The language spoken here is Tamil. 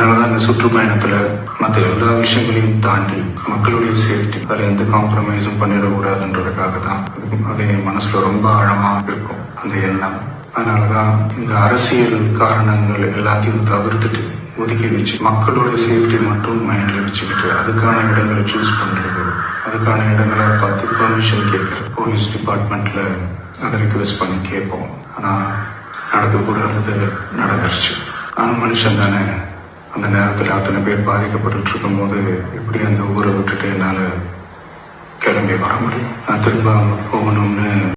கடமைப்பட்டிருக்கிறேன் அதனாலதான் இந்த சுற்றுப்பயணத்துல மற்ற எல்லா விஷயங்களையும் தாண்டி மக்களுடைய சேஃப்டி வேறு எந்த காம்ப்ரமைஸும் பண்ணிடக்கூடாதுன்றதுக்காக தான் அது என் மனசுல ரொம்ப ஆழமா இருக்கும் அந்த எண்ணம். அதனாலதான் இந்த அரசியல் காரணங்கள் எல்லாத்தையும் தவிர்த்துட்டு ஒதுக்கி வச்சு மக்களோட சேஃப்டி மட்டும் மைண்ட்ல வச்சுக்கிட்டு அதுக்கான இடங்களை சூஸ் பண்றது அதுக்கான இடங்களை பார்த்து பர்மிஷன் கேட்கறது போலீஸ் டிபார்ட்மெண்ட்ல அதை ரிக்வெஸ்ட் பண்ணி கேட்போம். ஆனா நடக்கக்கூடாதது நடந்துருச்சு. நான் மனுஷன் தானே? அந்த நேரத்தில் அத்தனை பேர் பாதிக்கப்பட்டு இருக்கும்போது எப்படி அந்த ஊரை விட்டுட்டு என்னால் கிளம்பி வர முடியும். நான் திரும்ப போகணும்னு